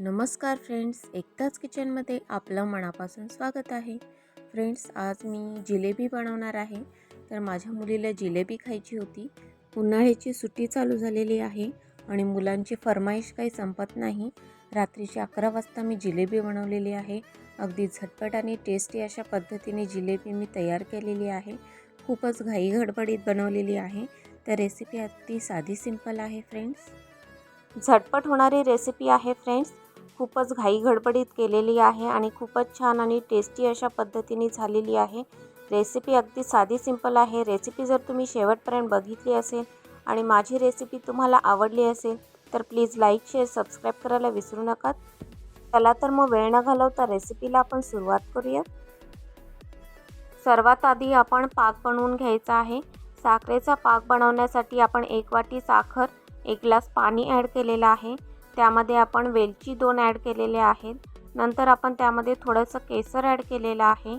नमस्कार फ्रेंड्स एकदाच किचनमध्ये आपलं मनापासून स्वागत आहे. फ्रेंड्स आज मी जिलेबी बनवणार आहे. तर माझ्या मुलीला जिलेबी खायची होती. उन्हाळ्याची सुट्टी चालू झालेली आहे आणि मुलांची फरमाईश काही संपत नाही. रात्रीचे अकरा वाजता मी जिलेबी बनवलेली आहे. अगदी झटपट आणि टेस्टी अशा पद्धतीने जिलेबी मी तयार केलेली आहे. खूपच घाई गडबडीत बनवलेली आहे. तर रेसिपी अगदी साधी सिंपल आहे फ्रेंड्स. झटपट होणारी रेसिपी आहे फ्रेंड्स. खूपच घाई गडबडीत केलेली आहे आणि खूपच छान आणि टेस्टी अशा पद्धतीने झालेली आहे. रेसिपी अगदी साधी सिंपल आहे. रेसिपी जर तुम्ही शेवटपर्यंत बघितली असेल आणि माझी रेसिपी तुम्हाला आवडली असेल तर प्लीज लाईक शेअर सबस्क्राईब करायला विसरू नका. चला तर मग वेळ न घालवता रेसिपीला आपण सुरुवात करूयात सर्वात आधी आपण पाक बनवून घ्यायचा आहे. साखरेचा पाक बनवण्यासाठी आपण एक वाटी साखर एक ग्लास पाणी ॲड केलेलं आहे. त्यामध्ये आपण वेलची दोन ॲड केलेले आहेत. नंतर आपण त्यामध्ये थोडंसं केसर ॲड केलेलं आहे.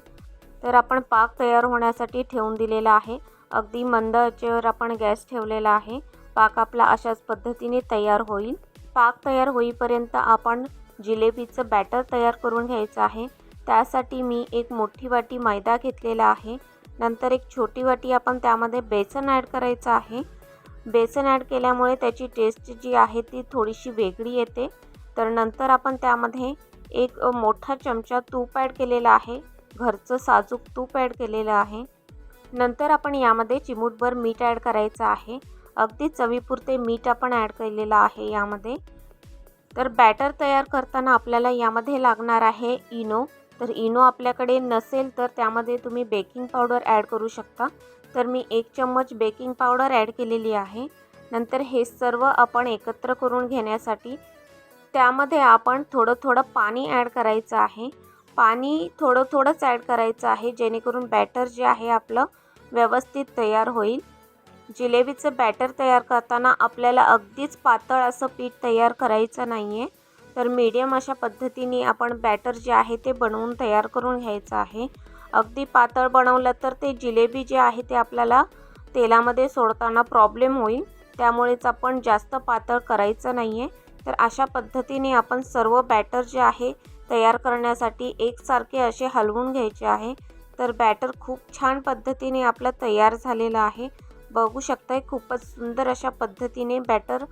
तर आपण पाक तयार होण्यासाठी ठेवून दिलेला आहे. अगदी मंद आचेवर आपण गॅस ठेवलेला आहे. पाक आपला अशाच पद्धतीने तयार होईल. पाक तयार होईपर्यंत आपण जिलेबीचं बॅटर तयार करून घ्यायचं आहे. त्यासाठी मी एक मोठी वाटी मैदा घेतलेला आहे. नंतर एक छोटी वाटी आपण त्यामध्ये बेसन ॲड करायचं आहे. बेसन ॲड केल्यामुळे त्याची टेस्ट जी आहे ती थोडीशी वेगळी येते. तर नंतर आपण त्यामध्ये एक मोठा चमचा तूप ॲड केलेला आहे. घरचं साजूक तूप ॲड केलेलं आहे. नंतर आपण यामध्ये चिमूटभर मीठ ॲड करायचं आहे. अगदी चवीपुरते मीठ आपण ॲड केलेलं आहे यामध्ये. तर बॅटर तयार करताना आपल्याला यामध्ये लागणार आहे इनो. तर इनो आपल्याकडे नसेल तर त्यामध्ये तुम्ही बेकिंग पावडर ॲड करू शकता. तर मी एक चम्मच बेकिंग पावडर ॲड केलेली आहे. नंतर हे सर्व आपण एकत्र करून घेण्यासाठी त्यामध्ये आपण थोडं थोडं पाणी ॲड करायचं आहे. पाणी थोडं थोडंच ॲड करायचं आहे जेणेकरून बॅटर जे आहे आपलं व्यवस्थित तयार होईल. जिलेबीचं बॅटर तयार करताना आपल्याला अगदीच पातळ असं पीठ तयार करायचं नाही आहे तर मीडियम अशा पद्धतीने आपण बॅटर जे आहे ते बनवून तयार करून घ्यायचं आहे. अगदी पातळ बनवलं तर ते जिलेबी जे आहे ते आपल्याला तेलामध्ये सोडताना प्रॉब्लेम होईल. त्यामुळेच आपण जास्त पातळ करायचं नाही आहे तर अशा पद्धतीने आपण सर्व बॅटर जे आहे तयार करण्यासाठी एकसारखे असे हलवून घ्यायचे आहे. तर बॅटर खूप छान पद्धतीने आपलं तयार झालेलं आहे. बघू शकताय खूपच सुंदर अशा पद्धतीने बॅटर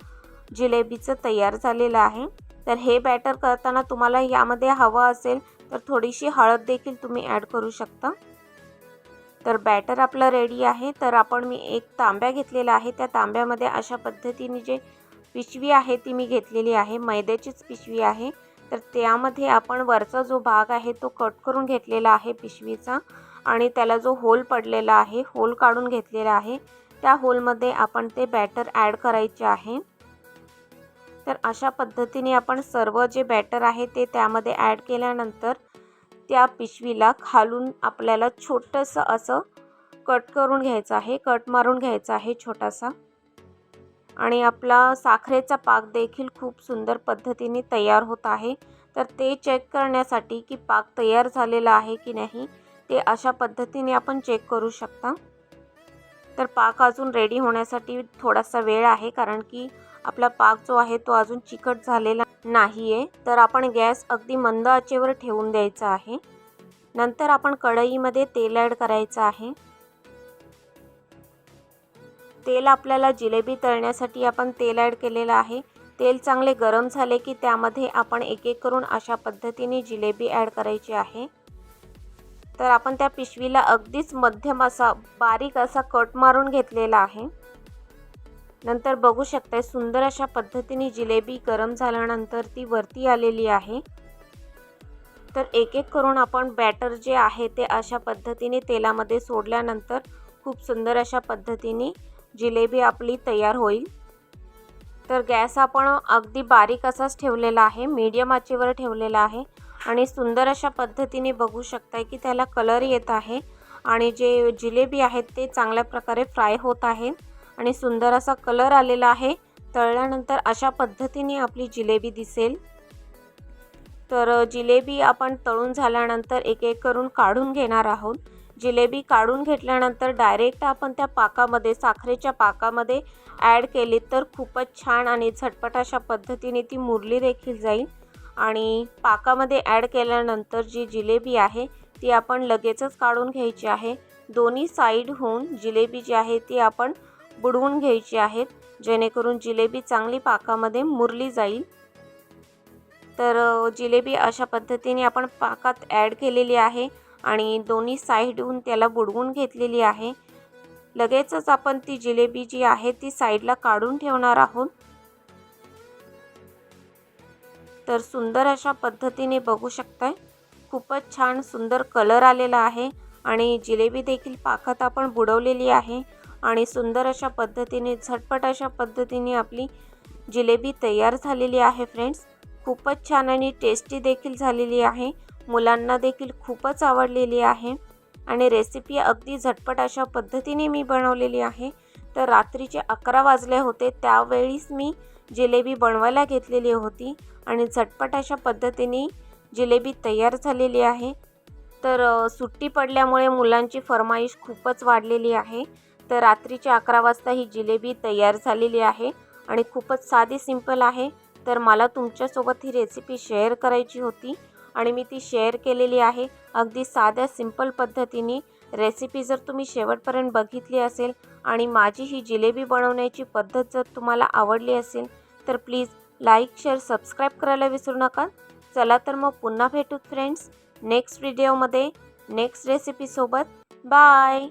जिलेबीचं तयार झालेलं आहे. तर हे बॅटर करताना तुम्हाला यामध्ये हवं असेल तर थोडीशी हळद देखील तुम्ही ॲड करू शकता. तर बॅटर आपलं रेडी आहे. तर आपण मी एक तांब्या घेतलेला आहे. त्या तांब्यामध्ये अशा पद्धतीने जे पिशवी आहे ती मी घेतलेली आहे. मैद्याचीच पिशवी आहे. तर त्यामध्ये आपण वरचा जो भाग आहे तो कट करून घेतलेला आहे पिशवीचा आणि त्याला जो होल पडलेला आहे होल काढून घेतलेला आहे त्या होलमध्ये आपण ते बॅटर ॲड करायचे आहे. तर अशा पद्धतीने आपण सर्व जे बॅटर आहे ते त्यामध्ये ॲड केल्यानंतर त्या पिशवीला खालून आपल्याला छोटंसं असं कट करून घ्यायचं आहे. कट मारून घ्यायचा आहे छोटासा. आणि आपला साखरेचा पाक देखील खूप सुंदर पद्धतीने तयार होत आहे. तर ते चेक करण्यासाठी की पाक तयार झालेला आहे की नाही ते अशा पद्धतीने आपण चेक करू शकता. तर पाक अजून रेडी होण्यासाठी थोडासा वेळ आहे कारण की आपला पाक जो आहे तो अजून चिकट झालेला नाही आहे तर आपण गॅस अगदी मंद आचेवर ठेवून द्यायचा आहे. नंतर आपण कढईमध्ये तेल ॲड करायचं आहे. तेल आपल्याला जिलेबी तळण्यासाठी आपण तेल ॲड केलेलं आहे. तेल चांगले गरम झाले की त्यामध्ये आपण एक एक करून अशा पद्धतीने जिलेबी ॲड करायची आहे. तर आपण त्या पिशवीला अगदीच मध्यम असा बारीक असा कट मारून घेतलेला आहे. नंतर बघू शकताय सुंदर अशा पद्धतीने जिलेबी गरम झाल्यानंतर ती वरती आलेली आहे. तर एक एक करून आपण बॅटर जे आहे ते अशा पद्धतीने तेलामध्ये सोडल्यानंतर खूप सुंदर अशा पद्धतीने जिलेबी आपली तयार होईल. तर गॅस आपण अगदी बारीक असाच ठेवलेला आहे मीडियम आचेवर ठेवलेला आहे आणि सुंदर अशा पद्धतीने बघू शकताय की त्याला कलर येत आहे आणि जे जिलेबी आहेत ते चांगल्या प्रकारे फ्राय होत आहे आणि सुंदर असा कलर आलेला आहे. तळल्यानंतर अशा पद्धतीने आपली जिलेबी दिसेल. तर जिलेबी आपण तळून झाल्यानंतर एक एक करून काढून घेणार आहोत. जिलेबी काढून घेतल्यानंतर डायरेक्ट आपण त्या पाकामध्ये साखरेच्या पाकामध्ये ॲड केली तर खूपच छान आणि झटपट अशा पद्धतीने ती मुरली देखील जाईल. आणि पाकामध्ये ॲड केल्यानंतर जी जिलेबी आहे ती आपण लगेचच काढून घ्यायची आहे. दोन्ही साईडहून जिलेबी जी आहे ती आपण बुडवून घ्यायची आहेत जेणेकरून जिलेबी चांगली पाकामध्ये मुरली जाईल. तर जिलेबी अशा पद्धतीने आपण पाकात ॲड केलेली आहे आणि दोन्ही साईडहून त्याला बुडवून घेतलेली आहे. लगेचच आपण ती जिलेबी जी आहे ती साईडला काढून ठेवणार आहोत. तर सुंदर अशा पद्धतीने बघू शकताय. खूपच छान सुंदर कलर आलेला आहे आणि जिलेबी देखील पाकात आपण बुडवलेली आहे. आणि सुंदर अशा पद्धतीने झटपट अशा पद्धतीने आपली जिलेबी तयार झालेली आहे फ्रेंड्स. खूपच छान आणि टेस्टी देखील झालेली आहे. मुलांना देखील खूपच आवडलेली आहे. आणि रेसिपी अगदी झटपट अशा पद्धतीने मी बनवलेली आहे. तर रात्रीचे अकरा वाजले होते त्यावेळीच मी जिलेबी बनवायला घेतलेली होती. आणि झटपट अशा पद्धतीने जिलेबी तयार झालेली आहे. तर सुट्टी पडल्यामुळे मुलांची फरमाईश खूपच वाढलेली आहे. तर रात्रीचे अकरा वाजता ही जिलेबी तयार झालेली आहे आणि खूपच साधी सिंपल आहे. तर मला तुमच्यासोबत ही रेसिपी शेअर करायची होती आणि मी ती शेअर केलेली आहे. अगदी साध्या सिंपल पद्धतीने रेसिपी जर तुम्ही शेवटपर्यंत बघितली असेल आणि माझी ही जिलेबी बनवण्याची पद्धत जर तुम्हाला आवडली असेल तर प्लीज लाईक शेअर सबस्क्राईब करायला विसरू नका. चला तर मग पुन्हा भेटू फ्रेंड्स नेक्स्ट व्हिडिओमध्ये नेक्स्ट रेसिपीसोबत बाय